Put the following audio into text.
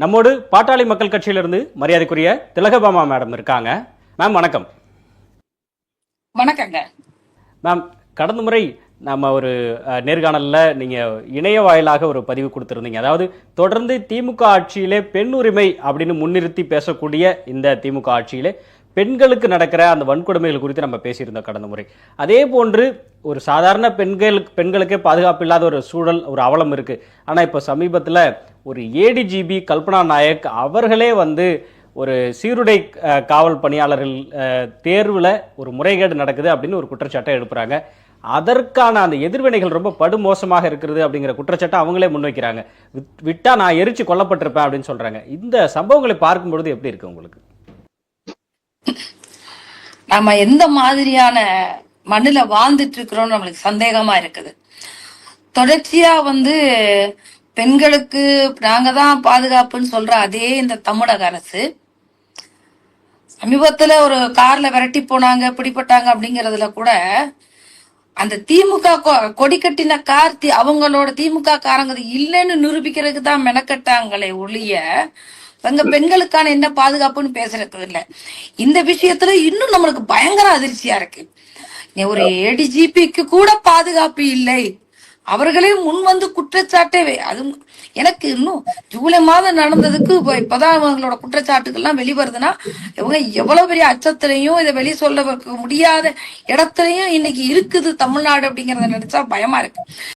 நம்மோடு பாட்டாளி மக்கள் கட்சியிலிருந்து மரியாதைக்குரிய திலகபாமா மேடம் இருக்காங்க. மேம் வணக்கம். வணக்கங்க. மேம் கடந்த முறை நம்ம ஒரு நேர்காணல்ல நீங்க இணைய வாயிலாக ஒரு பதிவு கொடுத்திருந்தீங்க. அதாவது தொடர்ந்து திமுக ஆட்சியிலே பெண் உரிமை அப்படின்னு முன்னிறுத்தி பேசக்கூடிய இந்த திமுக ஆட்சியிலே பெண்களுக்கு நடக்கிற அந்த வன்கொடுமைகள் குறித்து நம்ம பேசியிருந்தோம் கடந்த முறை. அதே போன்று ஒரு சாதாரண பெண்கள் பெண்களுக்கே பாதுகாப்பு இல்லாத ஒரு சூழல் ஒரு அவலம் இருக்கு. ஆனா இப்போ சமீபத்துல ஒரு ஏடிஜிபி கல்பனா நாயக் அவர்களே வந்து ஒரு சீருடை காவல் பணியாளர்கள் தேர்வில் ஒரு முறைகேடு நடக்குது அப்படின்னு ஒரு குற்றச்சாட்டை எழுப்புறாங்க. அதற்கான அந்த எதிர்வினைகள் ரொம்ப படுமோசமாக இருக்கிறது அப்படிங்கிற குற்றச்சாட்டை அவங்களே முன்வைக்கிறாங்க. விட்டா நான் எரிச்சு கொல்லப்பட்டிருப்பேன் அப்படின்னு சொல்றாங்க. இந்த சம்பவங்களை பார்க்கும் பொழுது எப்படி இருக்கு உங்களுக்கு? நம்ம எந்த மாதிரியான மண்ணில் வாழ்ந்துட்டு இருக்கிறோம் நம்மளுக்கு சந்தேகமா இருக்குது. தொடர்ச்சியா வந்து பெண்களுக்கு நாங்க தான் பாதுகாப்புன்னு சொல்ற அதே இந்த தமிழக அரசு. சமீபத்துல ஒரு கார்ல விரட்டி போனாங்க பிடிப்பட்டாங்க அப்படிங்கறதுல கூட அந்த திமுக கொடி கட்டின கார் தி- அவங்களோட திமுக காரங்க இல்லைன்னு நிரூபிக்கிறதுக்கு தான் மெனக்கட்டாங்களே ஒழிய அங்க பெண்களுக்கான என்ன பாதுகாப்புன்னு பேசுறது இல்ல. இந்த விஷயத்துல இன்னும் நம்மளுக்கு பயங்கர அதிர்ச்சியா இருக்கு. ஒரு ஏடிஜிபிக்கு கூட பாதுகாப்பு இல்லை. அவர்களே முன் வந்து குற்றச்சாட்டே அது எனக்கு இன்னும் ஜூலை மாதம் நடந்ததுக்கு இப்போ இப்பதான் அவங்களோட குற்றச்சாட்டுகள்லாம் வெளிவருதுன்னா இவங்க எவ்வளவு பெரிய அச்சத்திலையும் இதை வெளி சொல்ல வைக்க முடியாத இடத்துலயும் இன்னைக்கு இருக்குது தமிழ்நாடு அப்படிங்கிறத நினைச்சா பயமா இருக்கு.